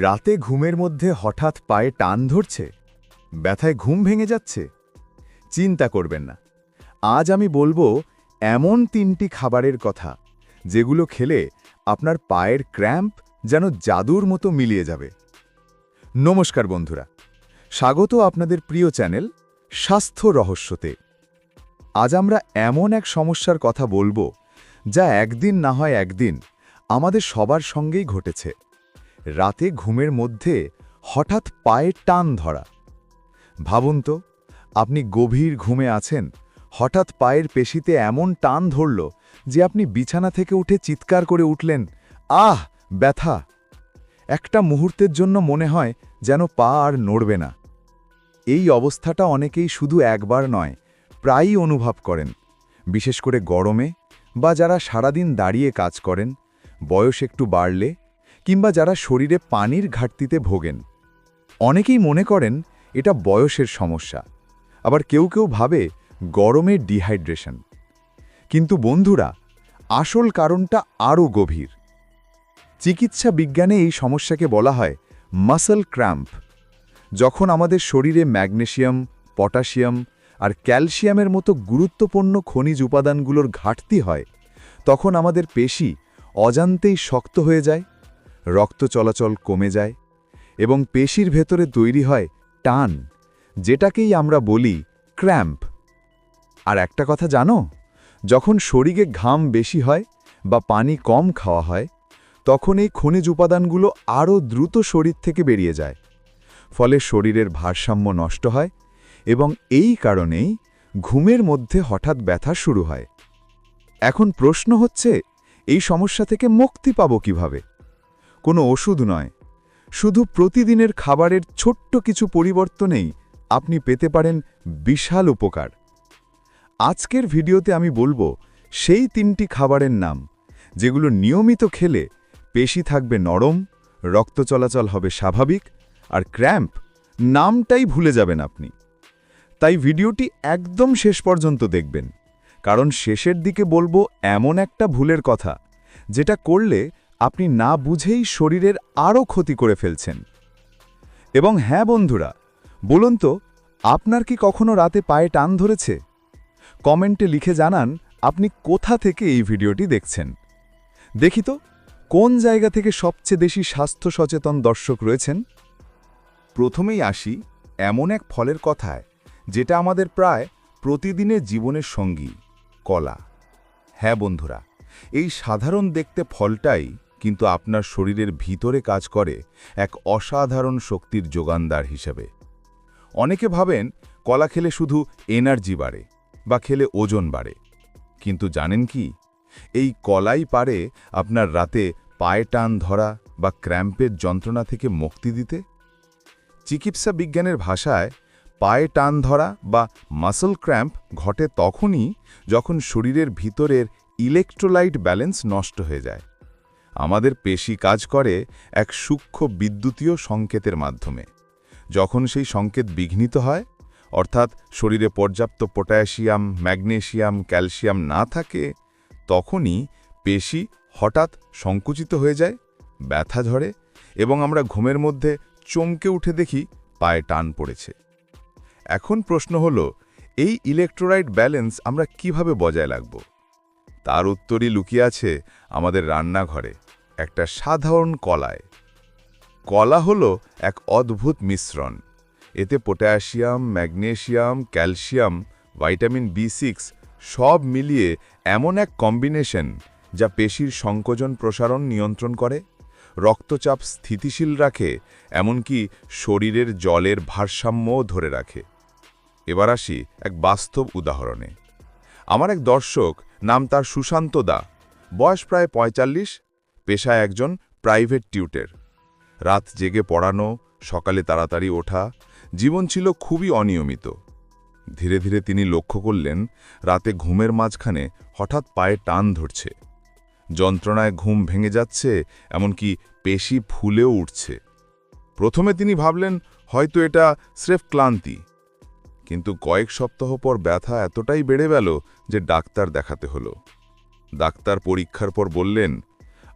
রাতে ঘুমের মধ্যে হঠাৎ পায়ে টান ধরছে, ব্যথায় ঘুম ভেঙে যাচ্ছে। চিন্তা করবেন না, আজ আমি বলব এমন তিনটি খাবারের কথা, যেগুলো খেলে আপনার পায়ের ক্র্যাম্প যেন জাদুর মতো মিলিয়ে যাবে। নমস্কার বন্ধুরা, স্বাগত আপনাদের প্রিয় চ্যানেল স্বাস্থ্য রহস্যতে। আজ আমরা এমন এক সমস্যার কথা বলব, যা একদিন না হয় একদিন আমাদের সবার সঙ্গেই ঘটেছে। রাতে ঘুমের মধ্যে হঠাৎ পায়ে টান ধরা। ভাবুন তো, আপনি গভীর ঘুমে আছেন, হঠাৎ পায়ের পেশিতে এমন টান ধরল যে আপনি বিছানা থেকে উঠে চিৎকার করে উঠলেন, আহ, ব্যথা! একটা মুহূর্তের জন্য মনে হয় যেন পা আর নড়বে না। এই অবস্থাটা অনেকেই শুধু একবার নয়, প্রায়ই অনুভব করেন। বিশেষ করে গরমে বা যারা সারাদিন দাঁড়িয়ে কাজ করেন, বয়স একটু বাড়লে কিংবা যারা শরীরে পানির ঘাটতিতে ভোগেন। অনেকেই মনে করেন এটা বয়সের সমস্যা। আবার কেউ কেউ ভাবে গরমে ডিহাইড্রেশন। কিন্তু বন্ধুরা, আসল কারণটা আরও গভীর। চিকিৎসা বিজ্ঞানে এই সমস্যাকে বলা হয় মাসল ক্র্যাম্প। যখন আমাদের শরীরে ম্যাগনেশিয়াম, পটাশিয়াম আর ক্যালসিয়ামের মতো গুরুত্বপূর্ণ খনিজ উপাদানগুলোর ঘাটতি হয়, তখন আমাদের পেশি অজান্তেই শক্ত হয়ে যায় রক্ত চলাচল কমে যায় এবং পেশির ভেতরে তৈরি হয় টান, যেটাকেই আমরা বলি ক্র্যাম্প। আর একটা কথা জানো, যখন শরীরে ঘাম বেশি হয় বা পানি কম খাওয়া হয়, তখন এই খনিজ উপাদানগুলো আরও দ্রুত শরীর থেকে বেরিয়ে যায়, ফলে শরীরের ভারসাম্য নষ্ট হয় এবং এই কারণেই ঘুমের মধ্যে হঠাৎ ব্যথা শুরু হয়। এখন প্রশ্ন হচ্ছে, এই সমস্যা থেকে মুক্তি পাব কীভাবে? কোনো ওষুধ নয়। শুধু প্রতিদিনের খাবারের ছোট্ট কিছু পরিবর্তনেই আপনি পেতে পারেন বিশাল উপকার। আজকের ভিডিওতে আমি বলব, সেই তিনটি খাবারের নাম, যেগুলো নিয়মিত খেলে পেশি থাকবে নরম, রক্ত চলাচল হবে স্বাভাবিক, আর ক্র্যাম্প নামটাই ভুলে যাবেন আপনি। তাই ভিডিওটি একদম শেষ পর্যন্ত দেখবেন, কারণ শেষের দিকে বলব এমন একটা ভুলের কথা, যেটা করলে আপনি না বুঝেই শরীরের আরও ক্ষতি করে ফেলছেন। এবং হ্যাঁ বন্ধুরা, বলুন তো, আপনার কি কখনো রাতে পায়ে টান ধরেছে? কমেন্টে লিখে জানান আপনি কোথা থেকে এই ভিডিওটি দেখছেন। দেখি তো, কোন জায়গা থেকে সবচেয়ে বেশি স্বাস্থ্য সচেতন দর্শক রয়েছেন? প্রথমেই আসি এমন এক ফলের কথায়, যেটা আমাদের প্রায় প্রতিদিনের জীবনের সঙ্গী, কলা। হ্যাঁ বন্ধুরা, এই সাধারণ দেখতে ফলটাই কিন্তু আপনার শরীরের ভিতরে কাজ করে এক অসাধারণ শক্তির যোগানদার হিসেবে। অনেকে ভাবেন কলা খেলে শুধু এনার্জি বাড়ে বা খেলে ওজন বাড়ে। কিন্তু জানেন কি? এই কলাই পারে আপনার রাতে পায়ে টান ধরা বা ক্র্যাম্পের যন্ত্রণা থেকে মুক্তি দিতে। চিকিৎসা বিজ্ঞানের ভাষায় পায়ে টান ধরা বা মাসল ক্র্যাম্প ঘটে তখনই যখন শরীরের ভিতরের ইলেকট্রোলাইট ব্যালেন্স নষ্ট হয়ে যায়। আমাদের পেশি কাজ করে এক সূক্ষ্ম বিদ্যুতীয় সংকেতের মাধ্যমে। যখন সেই সংকেত বিঘ্নিত হয়, অর্থাৎ শরীরে পর্যাপ্ত পটাশিয়াম, ম্যাগনেশিয়াম, ক্যালসিয়াম না থাকে, তখনই পেশি হঠাৎ সংকুচিত হয়ে যায়, ব্যথা ধরে এবং আমরা ঘুমের মধ্যে চমকে উঠে দেখি পায়ে টান পড়েছে। এখন প্রশ্ন হল, এই ইলেকট্রোলাইট ব্যালেন্স আমরা কীভাবে বজায় রাখব? তার উত্তরই লুকিয়ে আছে আমাদের রান্নাঘরে। একটা সাধারণ কলায়। কলা হলো এক অদ্ভুত মিশ্রণ। এতে potassium, magnesium, calcium, vitamin B six সব মিলিয়ে এমন এক কম্বিনেশন যা পেশির সংকোচন প্রসারণ নিয়ন্ত্রণ করে, রক্তচাপ স্থিতিশীল রাখে, এমনকি শরীরের জলের ভারসাম্যও ধরে রাখে। এবার আসি এক বাস্তব উদাহরণে। আমার এক দর্শক, নাম তার সুশান্ত দা। বয়স প্রায় পঁয়তাল্লিশ পেশায় একজন প্রাইভেট টিউটের। রাত জেগে পড়ানো, সকালে তাড়াতাড়ি ওঠা, জীবন ছিল খুবই অনিয়মিত। ধীরে ধীরে তিনি লক্ষ্য করলেন, রাতে ঘুমের মাঝখানে হঠাৎ পায়ে টান ধরছে। যন্ত্রণায় ঘুম ভেঙে যাচ্ছে, এমনকি পেশি ফুলেও উঠছে। প্রথমে তিনি ভাবলেন, হয়তো এটা স্রেফ ক্লান্তি। কিন্তু কয়েক সপ্তাহ পর ব্যথা এতটাই বেড়ে গেল যে ডাক্তার দেখাতে হলো। ডাক্তার পরীক্ষার পর বললেন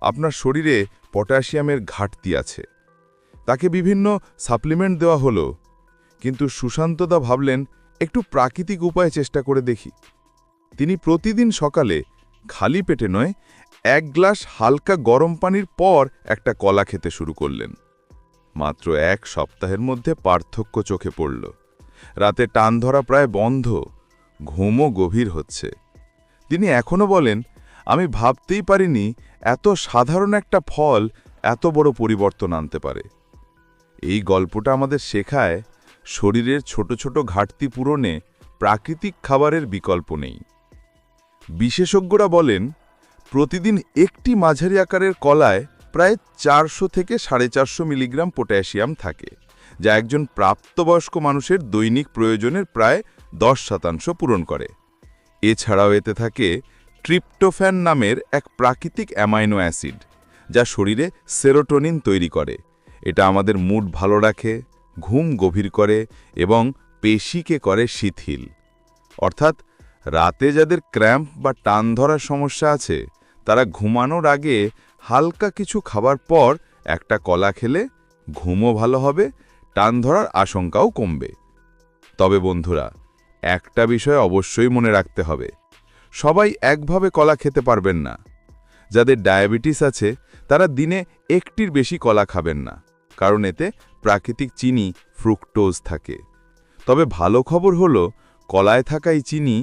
আপনার শরীরে পটাশিয়ামের ঘাটতি আছে। তাকে বিভিন্ন সাপ্লিমেন্ট দেওয়া হলো। কিন্তু সুশান্তদা ভাবলেন, একটু প্রাকৃতিক উপায়ে চেষ্টা করে দেখি। তিনি প্রতিদিন সকালে, খালি পেটে নয়, এক গ্লাস হালকা গরম পানির পর একটা কলা খেতে শুরু করলেন। মাত্র এক সপ্তাহের মধ্যে পার্থক্য চোখে পড়ল। রাতে টান ধরা প্রায় বন্ধ, ঘুমও গভীর হচ্ছে। তিনি এখনও বলেন আমি ভাবতেই পারিনি এত সাধারণ একটা ফল এত বড় পরিবর্তন আনতে পারে। এই গল্পটা আমাদের শেখায় শরীরের ছোট ছোট ঘাটতি পূরণে প্রাকৃতিক খাবারের বিকল্প নেই। বিশেষজ্ঞরা বলেন, প্রতিদিন একটি মাঝারি আকারের কলায় প্রায় চারশো থেকে সাড়ে চারশো মিলিগ্রাম পটাশিয়াম থাকে, যা একজন প্রাপ্তবয়স্ক মানুষের দৈনিক প্রয়োজনের প্রায় দশ শতাংশ পূরণ করে। এছাড়াও এতে থাকে ট্রিপ্টোফ্যান নামের এক প্রাকৃতিক অ্যামাইনো অ্যাসিড, যা শরীরে সেরোটোনিন তৈরি করে। এটা আমাদের মুড ভালো রাখে, ঘুম গভীর করে এবং পেশিকে করে শিথিল। অর্থাৎ, রাতে যাদের ক্র্যাম্প বা টান ধরার সমস্যা আছে, তারা ঘুমানোর আগে হালকা কিছু খাবার পর একটা কলা খেলে ঘুমও ভালো হবে, টান ধরার আশঙ্কাও কমবে। তবে বন্ধুরা, একটা বিষয় অবশ্যই মনে রাখতে হবে। সবাই একভাবে কলা খেতে পারবেন না। যাদের ডায়াবেটিস আছে, তারা দিনে একটির বেশি কলা খাবেন না, কারণ এতে প্রাকৃতিক চিনি, ফ্রুক্টোজ থাকে। তবে ভালো খবর হলো, কলায় থাকা এই চিনি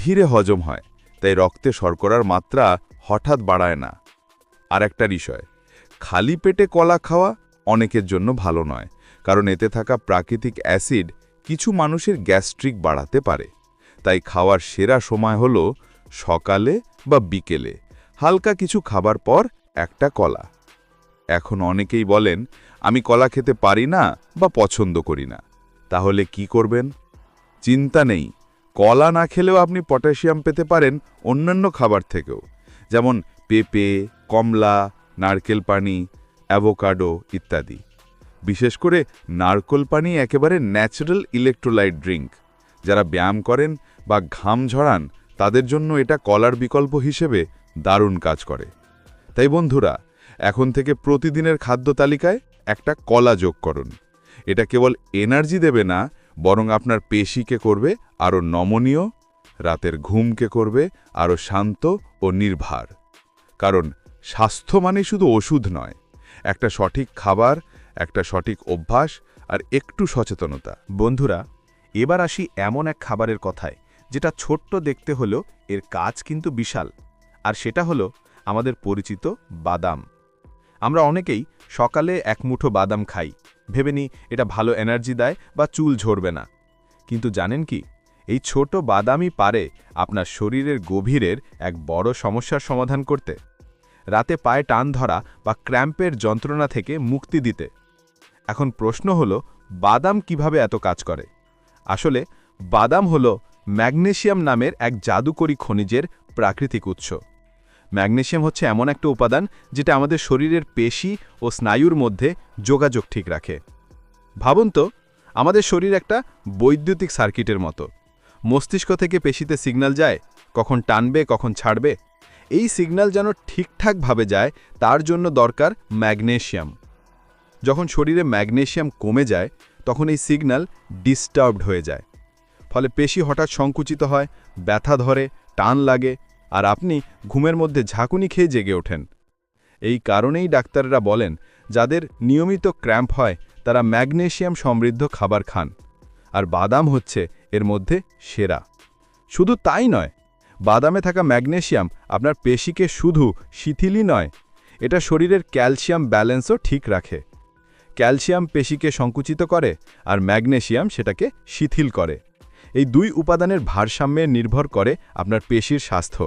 ধীরে হজম হয়, তাই রক্তে শর্করার মাত্রা হঠাৎ বাড়ায় না। আর একটা বিষয়, খালি পেটে কলা খাওয়া অনেকের জন্য ভালো নয়, কারণ এতে থাকা প্রাকৃতিক অ্যাসিড কিছু মানুষের গ্যাস্ট্রিক বাড়াতে পারে। তাই খাওয়ার সেরা সময় হল সকালে বা বিকেলে। হালকা কিছু খাবার পর একটা কলা। এখন অনেকেই বলেন, আমি কলা খেতে পারি না বা পছন্দ করি না। তাহলে কি করবেন? চিন্তা নেই। কলা না খেলেও আপনি পটাশিয়াম পেতে পারেন অন্যান্য খাবার থেকেও। যেমন পেঁপে, কমলা, নারকেল পানি, অ্যাভোকাডো ইত্যাদি। বিশেষ করে নারকোল পানি একেবারে ন্যাচারাল ইলেকট্রোলাইট ড্রিঙ্ক। যারা ব্যায়াম করেন বা ঘাম ঝরান তাদের জন্য এটা কলার বিকল্প হিসেবে দারুণ কাজ করে। তাই বন্ধুরা, এখন থেকে প্রতিদিনের খাদ্য তালিকায় একটা কলা যোগ করুন। এটা কেবল এনার্জি দেবে না, বরং আপনার পেশিকে করবে, আরও নমনীয়, রাতের ঘুমকে করবে, আরও শান্ত ও নির্ভার। কারণ স্বাস্থ্য মানে শুধু ওষুধ নয়, একটা সঠিক খাবার, একটা সঠিক অভ্যাস আর একটু সচেতনতা। বন্ধুরা, এবার আসি এমন এক খাবারের কথায় যেটা ছোট্ট দেখতে হলো এর কাজ কিন্তু বিশাল। আর সেটা হলো আমাদের পরিচিত বাদাম। আমরা অনেকেই সকালে এক মুঠো বাদাম খাই। ভেবে নিই এটা ভালো এনার্জি দেয় বা চুল ঝরবে না। কিন্তু জানেন কি? এই ছোট বাদামই পারে আপনার শরীরের গভীরের এক বড় সমস্যার সমাধান করতে। রাতে পায়ে টান ধরা বা ক্র্যাম্পের যন্ত্রণা থেকে মুক্তি দিতে। এখন প্রশ্ন হলো, বাদাম কীভাবে এত কাজ করে? আসলে বাদাম হলো ম্যাগনেশিয়াম নামের এক জাদুকরী খনিজের প্রাকৃতিক উৎস। ম্যাগনেশিয়াম হচ্ছে এমন একটা উপাদান যেটা আমাদের শরীরের পেশি ও স্নায়ুর মধ্যে যোগাযোগ ঠিক রাখে। ভাবুন তো, আমাদের শরীর একটা বৈদ্যুতিক সার্কিটের মতো। মস্তিষ্ক থেকে পেশিতে সিগন্যাল যায়, কখন টানবে, কখন ছাড়বে। এই সিগন্যাল যেন ঠিকঠাকভাবে যায়, তার জন্য দরকার ম্যাগনেশিয়াম। যখন শরীরে ম্যাগনেশিয়াম কমে যায়, তখন এই সিগন্যাল ডিস্টার্বড হয়ে যায়। ফলে পেশি হঠাৎ সংকুচিত হয়, ব্যথা ধরে, টান লাগে আর আপনি ঘুমের মধ্যে ঝাঁকুনি খেয়ে জেগে ওঠেন। এই কারণেই ডাক্তাররা বলেন, যাদের নিয়মিত ক্র্যাম্প হয়, তারা ম্যাগনেশিয়াম সমৃদ্ধ খাবার খান। আর বাদাম হচ্ছে এর মধ্যে সেরা। শুধু তাই নয়, বাদামে থাকা ম্যাগনেশিয়াম আপনার পেশিকে শুধু শিথিলই নয়, এটা শরীরের ক্যালসিয়াম ব্যালেন্সও ঠিক রাখে। ক্যালসিয়াম পেশিকে সংকুচিত করে আর ম্যাগনেশিয়াম সেটাকে শিথিল করে। এই দুই উপাদানের ভারসাম্যে নির্ভর করে আপনার পেশির স্বাস্থ্য।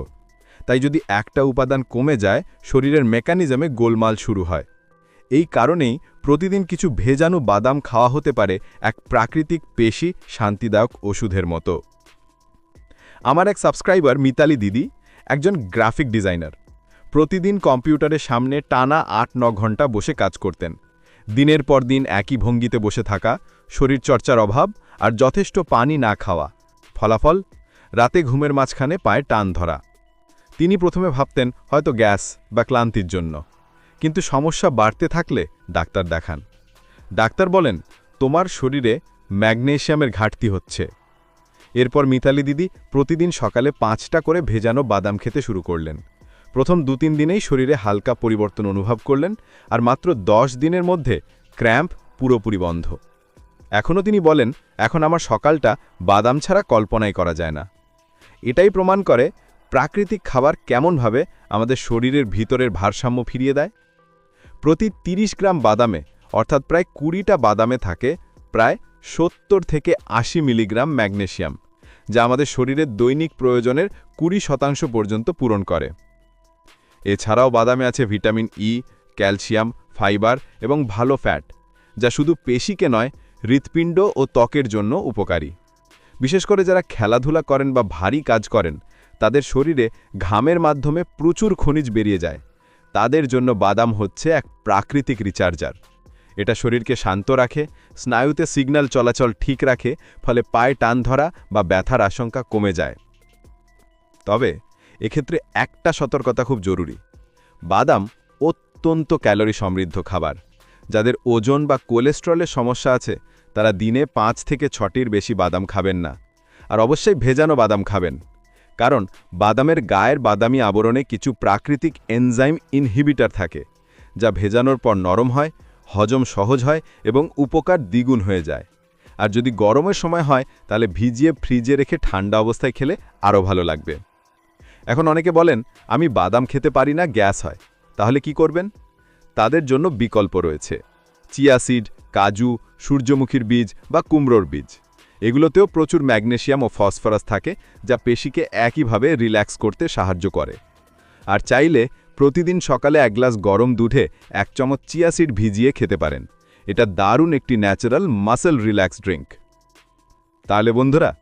তাই যদি একটা উপাদান কমে যায়, শরীরের মেকানিজমে গোলমাল শুরু হয়। এই কারণেই প্রতিদিন কিছু ভেজানু বাদাম খাওয়া হতে পারে এক প্রাকৃতিক পেশি শান্তিদায়ক ওষুধের মতো। আমার এক সাবস্ক্রাইবার মিতালি দিদি একজন গ্রাফিক ডিজাইনার। প্রতিদিন কম্পিউটারের সামনে টানা আট ন ঘণ্টা বসে কাজ করতেন। দিনের পর দিন একই ভঙ্গিতে বসে থাকা, শরীরচর্চার অভাব আর যথেষ্ট পানি না খাওয়া। ফলাফল? রাতে ঘুমের মাঝখানে পায়ে টান ধরা। তিনি প্রথমে ভাবতেন, হয়তো গ্যাস বা ক্লান্তির জন্য। কিন্তু সমস্যা বাড়তে থাকলে ডাক্তার দেখান। ডাক্তার বলেন, তোমার শরীরে ম্যাগনেশিয়ামের ঘাটতি হচ্ছে। এরপর মিতালি দিদি প্রতিদিন সকালে পাঁচটা করে ভেজানো বাদাম খেতে শুরু করলেন। প্রথম দু তিন দিনেই শরীরে হালকা পরিবর্তন অনুভব করলেন আর মাত্র দশ দিনের মধ্যে ক্র্যাম্প পুরোপুরি বন্ধ। এখনও তিনি বলেন, এখন আমার সকালটা বাদাম ছাড়া কল্পনাই করা যায় না। এটাই প্রমাণ করে প্রাকৃতিক খাবার কেমনভাবে আমাদের শরীরের ভিতরের ভারসাম্য ফিরিয়ে দেয়। প্রতি ৩০ গ্রাম বাদামে, অর্থাৎ প্রায় কুড়িটা বাদামে থাকে প্রায় সত্তর থেকে আশি মিলিগ্রাম ম্যাগনেশিয়াম যা আমাদের শরীরের দৈনিক প্রয়োজনের কুড়ি শতাংশ পর্যন্ত পূরণ করে। এছাড়াও বাদামে আছে ভিটামিন ই ক্যালসিয়াম, ফাইবার এবং ভালো ফ্যাট, যা শুধু পেশিকে নয় হৃৎপিণ্ড ও ত্বকের জন্য উপকারী। বিশেষ করে যারা খেলাধুলা করেন বা ভারী কাজ করেন, তাদের শরীরে ঘামের মাধ্যমে প্রচুর খনিজ বেরিয়ে যায়। তাদের জন্য বাদাম হচ্ছে এক প্রাকৃতিক রিচার্জার। এটা শরীরকে শান্ত রাখে, স্নায়ুতে সিগন্যাল চলাচল ঠিক রাখে, ফলে পায়ে টান ধরা বা ব্যথার আশঙ্কা কমে যায়। তবে এক্ষেত্রে একটা সতর্কতা খুব জরুরি। বাদাম অত্যন্ত ক্যালোরি সমৃদ্ধ খাবার, যাদের ওজন বা কোলেস্ট্রলের সমস্যা আছে তারা দিনে পাঁচ থেকে ছটির বেশি বাদাম খাবেন না। আর অবশ্যই ভেজানো বাদাম খাবেন। কারণ বাদামের গায়ের বাদামি আবরণে কিছু প্রাকৃতিক এনজাইম ইনহিবিটার থাকে, যা ভেজানোর পর নরম হয়, হজম সহজ হয় এবং উপকার দ্বিগুণ হয়ে যায়। আর যদি গরমের সময় হয়, তাহলে ভিজিয়ে ফ্রিজে রেখে ঠান্ডা অবস্থায় খেলে আরও ভালো লাগবে। এখন অনেকে বলেন, আমি বাদাম খেতে পারি না, গ্যাস হয়। তাহলে কি করবেন? তাদের জন্য বিকল্প রয়েছে। চিয়া সিড কাজু, সূর্যমুখীর বীজ বা কুমড়োর বীজ। এগুলোতেও প্রচুর ম্যাগনেশিয়াম ও ফসফরাস থাকে, যা পেশিকে একইভাবে রিল্যাক্স করতে সাহায্য করে। আর চাইলে প্রতিদিন সকালে এক গ্লাস গরম দুধে এক চামচ চিয়া সিড ভিজিয়ে খেতে পারেন। এটা দারুণ একটি ন্যাচারাল মাসেল রিল্যাক্স ড্রিঙ্ক। তাহলে বন্ধুরা,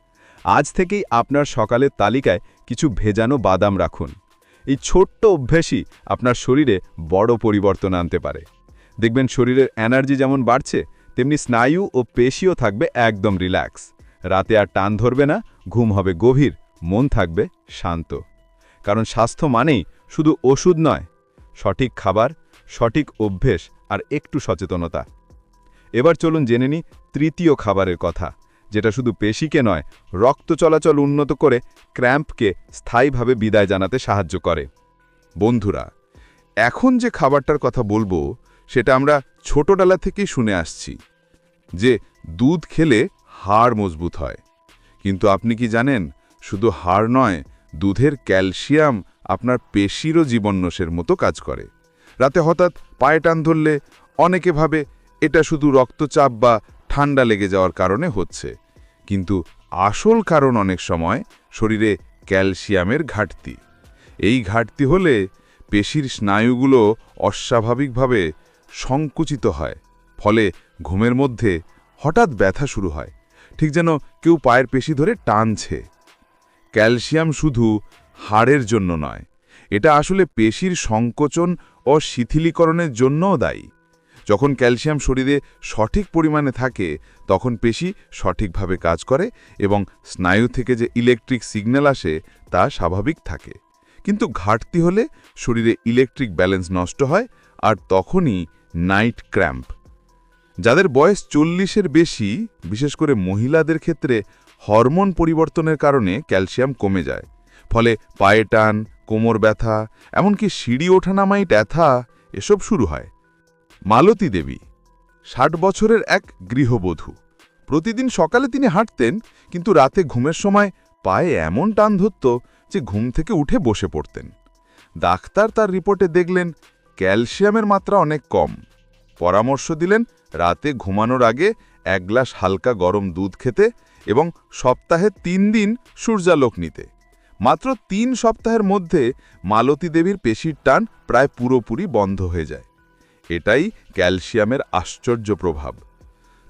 আজ থেকেই আপনার সকালের তালিকায় কিছু ভেজানো বাদাম রাখুন। এই ছোট্ট অভ্যাসই আপনার শরীরে বড় পরিবর্তন আনতে পারে। দেখবেন শরীরের এনার্জি যেমন বাড়ছে, তেমনি স্নায়ু ও পেশিও থাকবে একদম রিল্যাক্স। রাতে আর টান ধরবে না, ঘুম হবে গভীর, মন থাকবে শান্ত। কারণ স্বাস্থ্য মানেই শুধু ওষুধ নয়, সঠিক খাবার, সঠিক অভ্যেস আর একটু সচেতনতা। এবার চলুন জেনে নিই তৃতীয় খাবারের কথা, যেটা শুধু পেশিকে নয়, রক্ত চলাচল উন্নত করে ক্র্যাম্পকে স্থায়ীভাবে বিদায় জানাতে সাহায্য করে। বন্ধুরা, এখন যে খাবারটার কথা বলব সেটা আমরা ছোটবেলা থেকেই শুনে আসছি, যে দুধ খেলে হাড় মজবুত হয়। কিন্তু আপনি কি জানেন, শুধু হাড় নয়, দুধের ক্যালসিয়াম আপনার পেশিরও জীবন্যাসের মতো কাজ করে। রাতে হঠাৎ পায়ে টান ধরলে অনেকে ভাবে এটা শুধু রক্তচাপ বা ঠান্ডা লেগে যাওয়ার কারণে হচ্ছে। কিন্তু আসল কারণ অনেক সময় শরীরে ক্যালসিয়ামের ঘাটতি। এই ঘাটতি হলে পেশির স্নায়ুগুলো অস্বাভাবিকভাবে সংকুচিত হয়। ফলে ঘুমের মধ্যে হঠাৎ ব্যথা শুরু হয়। ঠিক যেন কেউ পায়ের পেশি ধরে টানছে। ক্যালসিয়াম শুধু হাড়ের জন্য নয়, এটা আসলে পেশির সংকোচন ও শিথিলীকরণের জন্যও দায়ী। যখন ক্যালসিয়াম শরীরে সঠিক পরিমাণে থাকে, তখন পেশি সঠিকভাবে কাজ করে এবং স্নায়ু থেকে যে ইলেকট্রিক সিগন্যাল আসে, তা স্বাভাবিক থাকে। কিন্তু ঘাটতি হলে শরীরে ইলেকট্রিক ব্যালেন্স নষ্ট হয় আর তখনই নাইট ক্র্যাম্প যাদের বয়স চল্লিশের বেশি, বিশেষ করে মহিলাদের ক্ষেত্রে হরমোন পরিবর্তনের কারণে ক্যালসিয়াম কমে যায়। ফলে পায়ে টান, কোমর ব্যথা, এমনকি সিঁড়ি ওঠানামাই ব্যথা, এসব শুরু হয়। মালতী দেবী, ষাট বছরের এক গৃহবধূ। প্রতিদিন সকালে তিনি হাঁটতেন, কিন্তু রাতে ঘুমের সময় পায়ে এমন টান ধরত যে ঘুম থেকে উঠে বসে পড়তেন। ডাক্তার তার রিপোর্টে দেখলেন ক্যালসিয়ামের মাত্রা অনেক কম। পরামর্শ দিলেন, রাতে ঘুমানোর আগে এক গ্লাস হালকা গরম দুধ খেতে এবং সপ্তাহে তিন দিন সূর্যালোক নিতে। মাত্র তিন সপ্তাহের মধ্যে মালতী দেবীর পেশির টান প্রায় পুরোপুরি বন্ধ হয়ে যায়। এটাই ক্যালসিয়ামের আশ্চর্য প্রভাব।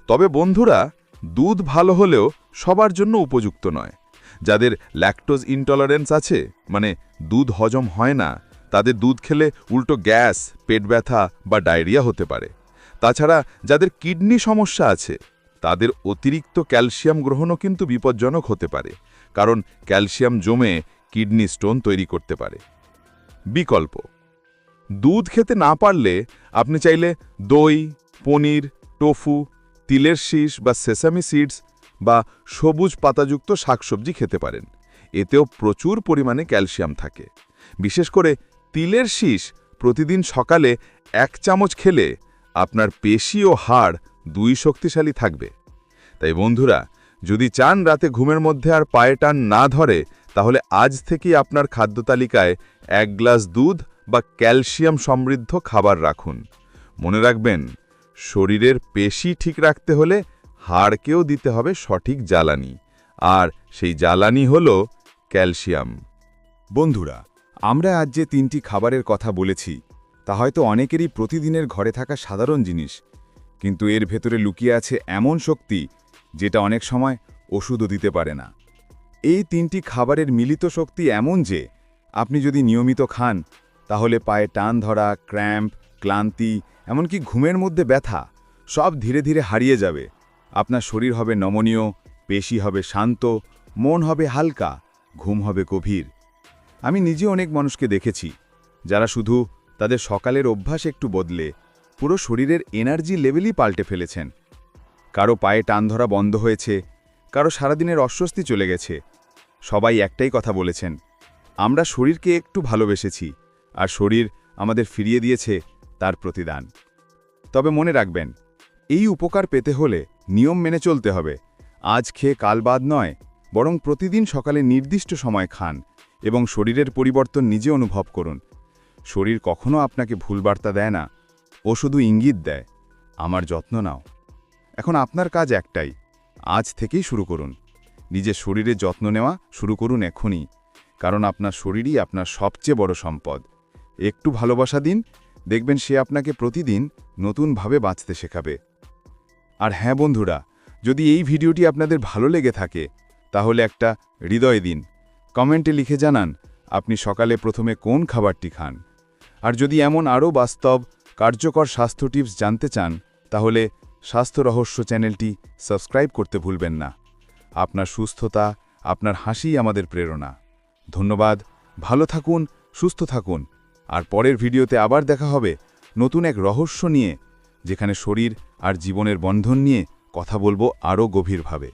তবে বন্ধুরা, দুধ ভালো হলেও সবার জন্য উপযুক্ত নয়। যাদের ল্যাকটোজ ইনটলারেন্স আছে মানে দুধ হজম হয় না তাদের দুধ খেলে উল্টো গ্যাস, পেট ব্যথা বা ডায়রিয়া হতে পারে। তাছাড়া যাদের কিডনি সমস্যা আছে, তাদের অতিরিক্ত ক্যালসিয়াম গ্রহণও কিন্তু বিপজ্জনক হতে পারে, কারণ ক্যালসিয়াম জমে কিডনি স্টোন তৈরি করতে পারে। বিকল্প, দুধ খেতে না পারলে আপনি চাইলে দই, পনির, টোফু, তিলের শীষ বা সেসামি সিডস বা সবুজ পাতাযুক্ত শাকসবজি খেতে পারেন। এতেও প্রচুর পরিমাণে ক্যালসিয়াম থাকে। বিশেষ করে তিলের শীষ প্রতিদিন সকালে এক চামচ খেলে আপনার পেশি ও হাড় দুই শক্তিশালী থাকবে। তাই বন্ধুরা, যদি চান রাতে ঘুমের মধ্যে আর পায়ে টান না ধরে, তাহলে আজ থেকেই আপনার খাদ্য তালিকায় এক গ্লাস দুধ বা ক্যালসিয়াম সমৃদ্ধ খাবার রাখুন। মনে রাখবেন, শরীরের পেশি ঠিক রাখতে হলে হাড়কেও দিতে হবে সঠিক জ্বালানি। আর সেই জ্বালানি হল ক্যালসিয়াম। বন্ধুরা আমরা আজ যে তিনটি খাবারের কথা বলেছি, তা হয়তো অনেকেরই প্রতিদিনের ঘরে থাকা সাধারণ জিনিস, কিন্তু এর ভেতরে লুকিয়ে আছে এমন শক্তি যেটা অনেক সময় ওষুধও দিতে পারে না। এই তিনটি খাবারের মিলিত শক্তি এমন যে, আপনি যদি নিয়মিত খান, তাহলে পায়ে টান ধরা, ক্র্যাম্প, ক্লান্তি, এমনকি ঘুমের মধ্যে ব্যথা, সব ধীরে ধীরে হারিয়ে যাবে। আপনার শরীর হবে নমনীয়, পেশি হবে শান্ত, মন হবে হালকা, ঘুম হবে গভীর। আমি নিজে অনেক মানুষকে দেখেছি, যারা শুধু তাদের সকালের অভ্যাস একটু বদলে পুরো শরীরের এনার্জি লেভেলই পাল্টে ফেলেছেন। কারও পায়ে টান ধরা বন্ধ হয়েছে, কারও সারাদিনের অস্বস্তি চলে গেছে। সবাই একটাই কথা বলেছেন, আমরা শরীরকে একটু ভালোবেসেছি আর শরীর আমাদের ফিরিয়ে দিয়েছে তার প্রতিদান। তবে মনে রাখবেন, এই উপকার পেতে হলে নিয়ম মেনে চলতে হবে। আজ খেয়ে কাল বাদ নয়, বরং প্রতিদিন সকালে নির্দিষ্ট সময় খান। এবং শরীরের পরিবর্তন নিজে অনুভব করুন। শরীর কখনো আপনাকে ভুল বার্তা দেয় না ও শুধু ইঙ্গিত দেয়, আমার যত্ন নাও। এখন আপনার কাজ একটাই, আজ থেকেই শুরু করুন। নিজের শরীরের যত্ন নেওয়া শুরু করুন এখনই, কারণ আপনার শরীরই আপনার সবচেয়ে বড় সম্পদ। একটু ভালোবাসা দিন, দেখবেন সে আপনাকে প্রতিদিন নতুনভাবে বাঁচতে শেখাবে। আর হ্যাঁ বন্ধুরা, যদি এই ভিডিওটি আপনাদের ভালো লেগে থাকে, তাহলে একটা হৃদয় দিন। কমেন্টে লিখে জানান, আপনি সকালে প্রথমে কোন খাবারটি খান? আর যদি এমন আরও বাস্তব, কার্যকর স্বাস্থ্য টিপস জানতে চান, তাহলে স্বাস্থ্য রহস্য চ্যানেলটি সাবস্ক্রাইব করতে ভুলবেন না। আপনার সুস্থতা, আপনার হাসিই আমাদের প্রেরণা। ধন্যবাদ, ভালো থাকুন, সুস্থ থাকুন। আর পরের ভিডিওতে আবার দেখা হবে নতুন এক রহস্য নিয়ে, যেখানে শরীর আর জীবনের বন্ধন নিয়ে কথা বলব আরও গভীরভাবে।